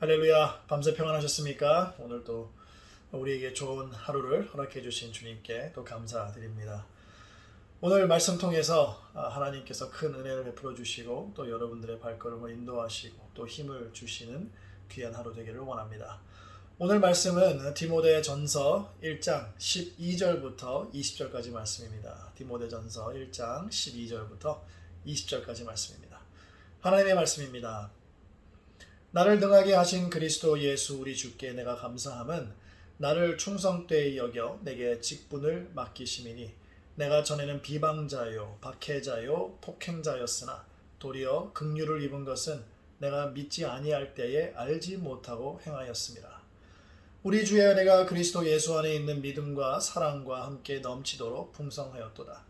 할렐루야, 밤새 평안하셨습니까? 오늘도 우리에게 좋은 하루를 허락해 주신 주님께 또 감사드립니다. 오늘 말씀 통해서 아, 하나님께서 큰 은혜를 베풀어 주시고 또 여러분들의 발걸음을 인도하시고 또 힘을 주시는 귀한 하루 되기를 원합니다. 오늘 말씀은 디모데 전서 1장 12절부터 20절까지 말씀입니다. 디모데 전서 1장 12절부터 20절까지 말씀입니다. 하나님의 말씀입니다. 나를 등하게 하신 그리스도 예수 우리 주께 내가 감사함은 나를 충성되이 여겨 내게 직분을 맡기심이니 내가 전에는 비방자요 박해자요 폭행자였으나 도리어 긍휼을 입은 것은 내가 믿지 아니할 때에 알지 못하고 행하였습니다. 우리 주의 은혜가 그리스도 예수 안에 있는 믿음과 사랑과 함께 넘치도록 풍성하였도다.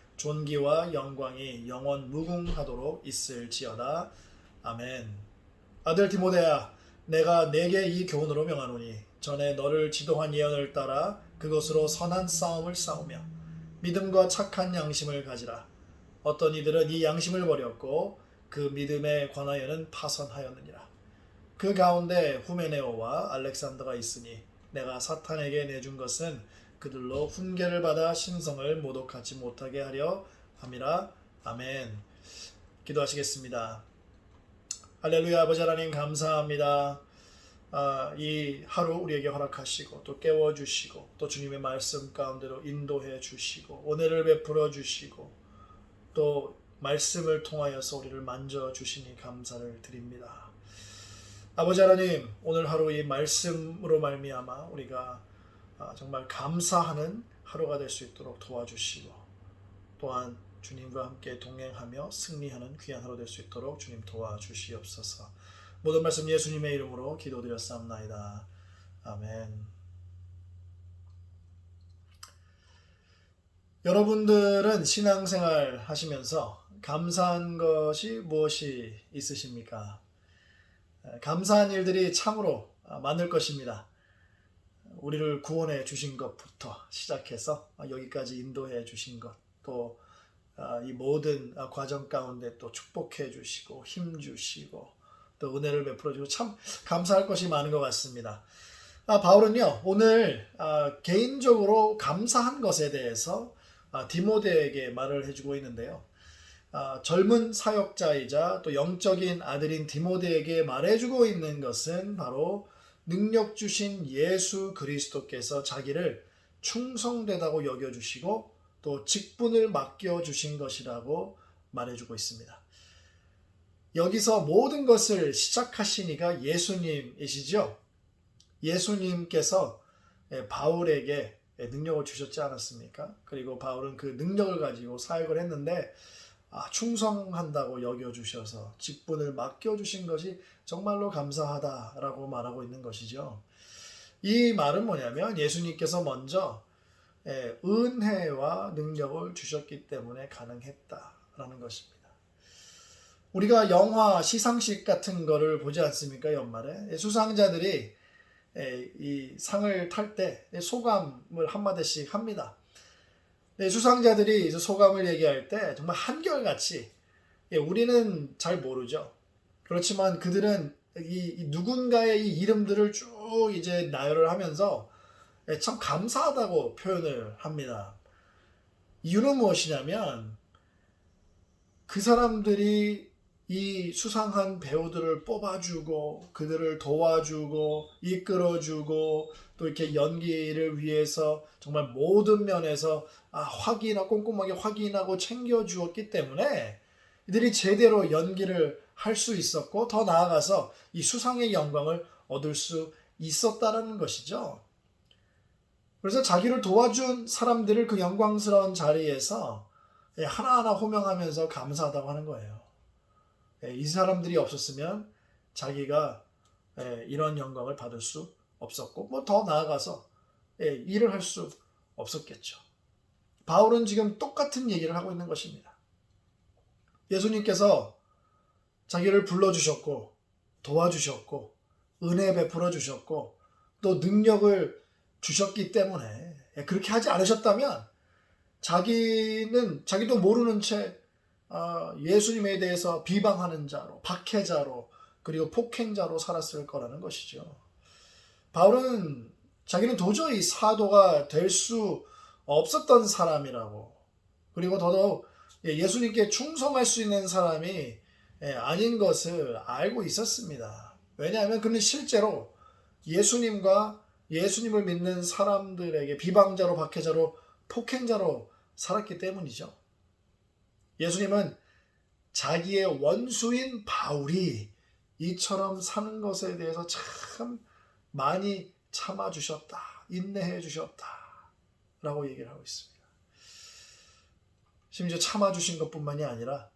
존귀와 영광이 영원 무궁하도록 있을지어다. 아멘. 아들 디모데야, 내가 내게 이 교훈으로 명하노니 전에 너를 지도한 예언을 따라 그것으로 선한 싸움을 싸우며 믿음과 착한 양심을 가지라. 어떤 이들은 이 양심을 버렸고 그 믿음에 관하여는 파선하였느니라. 그 가운데 후메네오와 알렉산더가 있으니 내가 사탄에게 내준 것은 그들로 훈계를 받아 신성을 모독하지 못하게 하려 함이라. 아멘. 기도하시겠습니다. 할렐루야 아버지 하나님 감사합니다. 아, 이 하루 우리에게 허락하시고 또 깨워 주시고 또 주님의 말씀 가운데로 인도해 주시고 은혜를 베풀어 주시고 또 말씀을 통하여서 우리를 만져 주시니 감사를 드립니다. 아버지 하나님 오늘 하루 이 말씀으로 말미암아 우리가 아, 정말 감사하는 하루가 될 수 있도록 도와주시고 또한 주님과 함께 동행하며 승리하는 귀한 하루 될 수 있도록 주님 도와주시옵소서. 모든 말씀 예수님의 이름으로 기도드렸사옵나이다. 아멘. 여러분들은 신앙생활 하시면서 감사한 것이 무엇이 있으십니까? 감사한 일들이 참으로 많을 것입니다. 우리를 구원해 주신 것부터 시작해서 여기까지 인도해 주신 것, 또 이 모든 과정 가운데 또 축복해 주시고 힘 주시고 또 은혜를 베풀어 주고 참 감사할 것이 많은 것 같습니다. 아, 바울은요 오늘 아, 개인적으로 감사한 것에 대해서 아, 디모데에게 말을 해주고 있는데요. 아, 젊은 사역자이자 또 영적인 아들인 디모데에게 말해주고 있는 것은 바로 능력 주신 예수 그리스도께서 자기를 충성되다고 여겨주시고 또 직분을 맡겨주신 것이라고 말해주고 있습니다. 여기서 모든 것을 시작하신 이가 예수님이시죠? 예수님께서 바울에게 능력을 주셨지 않았습니까? 그리고 바울은 그 능력을 가지고 사역을 했는데 아, 충성한다고 여겨주셔서 직분을 맡겨주신 것이 정말로 감사하다라고 말하고 있는 것이죠. 이 말은 뭐냐면 예수님께서 먼저 예, 은혜와 능력을 주셨기 때문에 가능했다라는 것입니다. 우리가 영화 시상식 같은 거를 보지 않습니까 연말에 예, 수상자들이 예, 이 상을 탈 때 소감을 한마디씩 합니다. 수상자들이 소감을 얘기할 때 정말 한결같이 우리는 잘 모르죠. 그렇지만 그들은 이 누군가의 이 이름들을 쭉 이제 나열을 하면서 참 감사하다고 표현을 합니다. 이유는 무엇이냐면 그 사람들이 이 수상한 배우들을 뽑아주고 그들을 도와주고 이끌어주고 또 이렇게 연기를 위해서 정말 모든 면에서 아, 확인하고 꼼꼼하게 확인하고 챙겨주었기 때문에 이들이 제대로 연기를 할 수 있었고 더 나아가서 이 수상의 영광을 얻을 수 있었다라는 것이죠. 그래서 자기를 도와준 사람들을 그 영광스러운 자리에서 하나하나 호명하면서 감사하다고 하는 거예요. 이 사람들이 없었으면 자기가 이런 영광을 받을 수 없었고 뭐 더 나아가서 예, 일을 할 수 없었겠죠. 바울은 지금 똑같은 얘기를 하고 있는 것입니다. 예수님께서 자기를 불러주셨고 도와주셨고 은혜 베풀어 주셨고 또 능력을 주셨기 때문에 예, 그렇게 하지 않으셨다면 자기는 자기도 모르는 채 아, 예수님에 대해서 비방하는 자로 박해자로 그리고 폭행자로 살았을 거라는 것이죠. 바울은 자기는 도저히 사도가 될 수 없었던 사람이라고 그리고 더더욱 예, 예수님께 충성할 수 있는 사람이 예, 아닌 것을 알고 있었습니다. 왜냐하면 그는 실제로 예수님과 예수님을 믿는 사람들에게 비방자로 박해자로 폭행자로 살았기 때문이죠. 예수님은 자기의 원수인 바울이 이처럼 사는 것에 대해서 참 많이 참아주셨다, 인내해 주셨다, 라고 얘기를 하고 있습니다. 심지어 참아주신 것 뿐만이 아니라,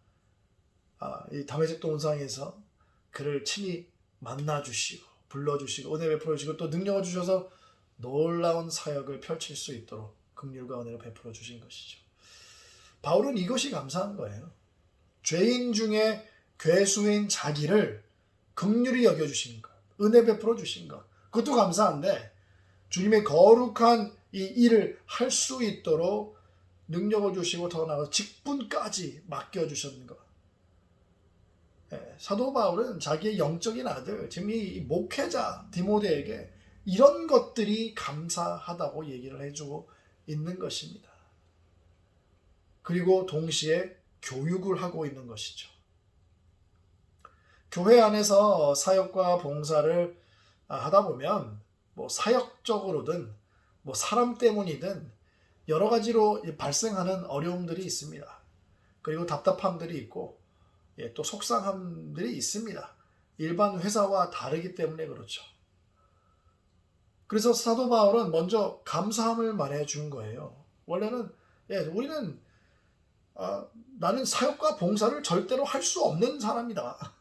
아, 이 담에색 동상에서 그를 친히 만나주시고, 불러주시고, 은혜 베풀어 주시고, 또 능력을 주셔서 놀라운 사역을 펼칠 수 있도록 긍휼과 은혜를 베풀어 주신 것이죠. 바울은 이것이 감사한 거예요. 죄인 중에 괴수인 자기를 긍휼히 여겨 주신 것, 은혜 베풀어 주신 것, 그것도 감사한데 주님의 거룩한 이 일을 할 수 있도록 능력을 주시고 더 나아가 직분까지 맡겨 주셨는 것. 예, 사도 바울은 자기의 영적인 아들, 지금 이 목회자 디모데에게 이런 것들이 감사하다고 얘기를 해주고 있는 것입니다. 그리고 동시에 교육을 하고 있는 것이죠. 교회 안에서 사역과 봉사를 하다 보면 뭐 사역적으로든 뭐 사람 때문이든 여러 가지로 발생하는 어려움들이 있습니다. 그리고 답답함들이 있고 예, 또 속상함들이 있습니다. 일반 회사와 다르기 때문에 그렇죠. 그래서 사도 바울은 먼저 감사함을 말해 준 거예요. 원래는 예, 우리는 아, 나는 사역과 봉사를 절대로 할 수 없는 사람이다.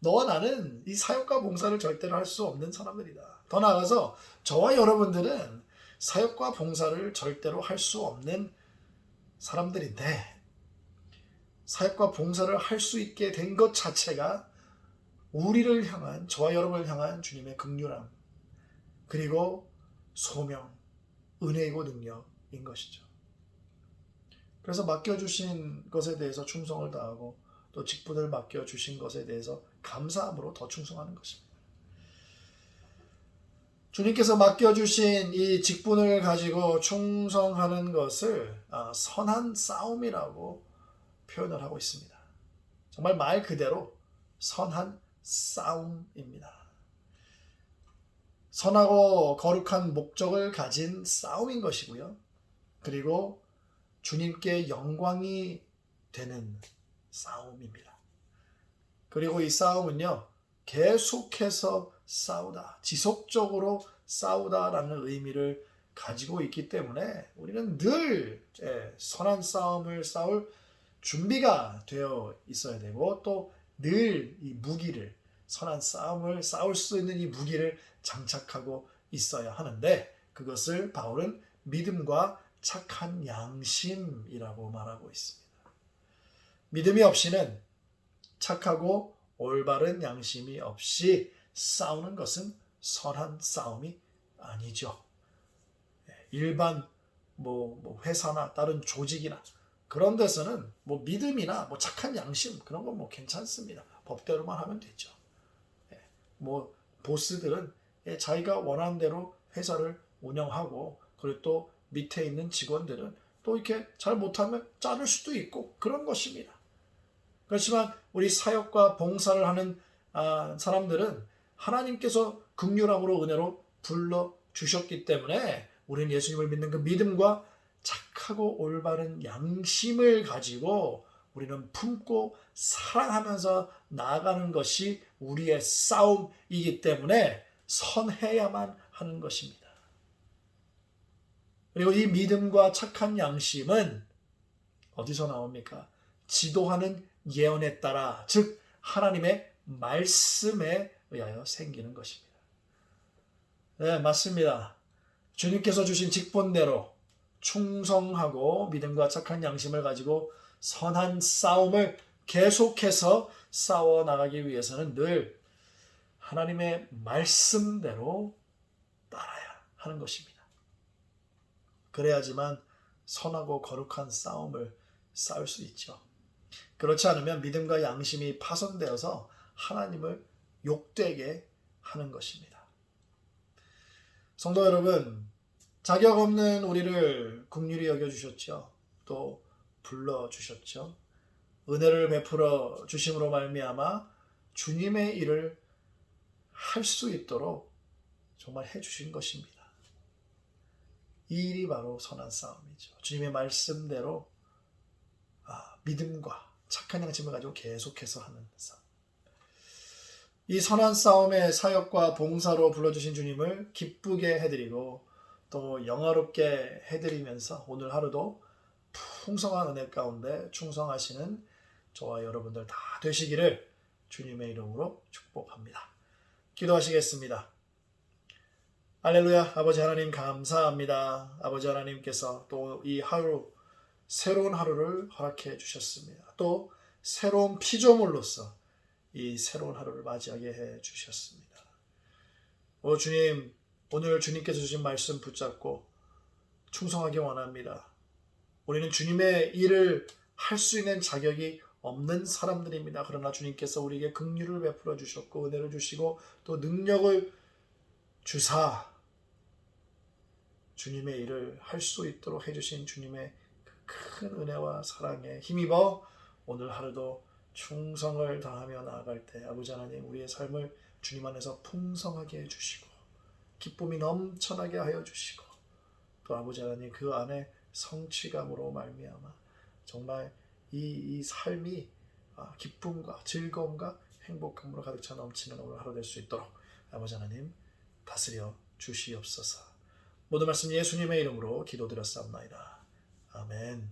너와 나는 이 사역과 봉사를 절대로 할 수 없는 사람들이다. 더 나아가서 저와 여러분들은 사역과 봉사를 절대로 할 수 없는 사람들인데 사역과 봉사를 할 수 있게 된 것 자체가 우리를 향한 저와 여러분을 향한 주님의 극률함 그리고 소명, 은혜이고 능력인 것이죠. 그래서 맡겨주신 것에 대해서 충성을 다하고 또 직분을 맡겨주신 것에 대해서 감사함으로 더 충성하는 것입니다. 주님께서 맡겨주신 이 직분을 가지고 충성하는 것을 아, 선한 싸움이라고 표현을 하고 있습니다. 정말 말 그대로 선한 싸움입니다. 선하고 거룩한 목적을 가진 싸움인 것이고요. 그리고 주님께 영광이 되는 싸움입니다. 그리고 이 싸움은요, 계속해서 싸우다, 지속적으로 싸우다라는 의미를 가지고 있기 때문에 우리는 늘 예, 선한 싸움을 싸울 준비가 되어 있어야 되고 또 늘 이 무기를 선한 싸움을 싸울 수 있는 이 무기를 장착하고 있어야 하는데 그것을 바울은 믿음과 착한 양심이라고 말하고 있습니다. 믿음이 없이는 착하고 올바른 양심이 없이 싸우는 것은 선한 싸움이 아니죠. 일반 뭐, 뭐 회사나 다른 조직이나 그런 데서는 뭐 믿음이나 뭐 착한 양심 그런 건 뭐 괜찮습니다. 법대로만 하면 되죠. 뭐 보스들은 자기가 원하는 대로 회사를 운영하고 그리고 또 밑에 있는 직원들은 또 이렇게 잘 못하면 자를 수도 있고 그런 것입니다. 그렇지만 우리 사역과 봉사를 하는 아, 사람들은 하나님께서 극률함으로 은혜로 불러 주셨기 때문에 우리는 예수님을 믿는 그 믿음과 착하고 올바른 양심을 가지고 우리는 품고 사랑하면서 나아가는 것이 우리의 싸움이기 때문에 선해야만 하는 것입니다. 그리고 이 믿음과 착한 양심은 어디서 나옵니까? 지도하는 예언에 따라, 즉, 하나님의 말씀에 의하여 생기는 것입니다. 네, 맞습니다. 주님께서 주신 직분대로 충성하고 믿음과 착한 양심을 가지고 선한 싸움을 계속해서 싸워 나가기 위해서는 늘 하나님의 말씀대로 따라야 하는 것입니다. 그래야지만 선하고 거룩한 싸움을 싸울 수 있죠. 그렇지 않으면 믿음과 양심이 파손되어서 하나님을 욕되게 하는 것입니다. 성도 여러분, 자격 없는 우리를 국률이 여겨 주셨죠. 또 불러 주셨죠. 은혜를 베풀어 주심으로 말미암아 주님의 일을 할 수 있도록 정말 해 주신 것입니다. 이 일이 바로 선한 싸움이죠. 주님의 말씀대로 아, 믿음과 착한 양심을 가지고 계속해서 하는 싸움. 이 선한 싸움의 사역과 봉사로 불러주신 주님을 기쁘게 해드리고 또 영화롭게 해드리면서 오늘 하루도 풍성한 은혜 가운데 충성하시는 저와 여러분들 다 되시기를 주님의 이름으로 축복합니다. 기도하시겠습니다. 할렐루야 아버지 하나님 감사합니다. 아버지 하나님께서 또 이 하루 새로운 하루를 허락해 주셨습니다. 또 새로운 피조물로서 이 새로운 하루를 맞이하게 해 주셨습니다. 오 주님 오늘 주님께서 주신 말씀 붙잡고 충성하기 원합니다. 우리는 주님의 일을 할 수 있는 자격이 없는 사람들입니다. 그러나 주님께서 우리에게 긍휼을 베풀어 주셨고 은혜를 주시고 또 능력을 주사 주님의 일을 할 수 있도록 해주신 주님의 큰 은혜와 사랑에 힘입어 오늘 하루도 충성을 다하며 나아갈 때 아버지 하나님 우리의 삶을 주님 안에서 풍성하게 해주시고 기쁨이 넘쳐나게 하여 주시고 또 아버지 하나님 그 안에 성취감으로 말미암아 정말 이, 이 삶이 아, 기쁨과 즐거움과 행복함으로 가득 차 넘치는 오늘 하루 될 수 있도록 아버지 하나님 다스려 주시옵소서 모든 말씀 예수님의 이름으로 기도드렸사옵나이다. 아멘.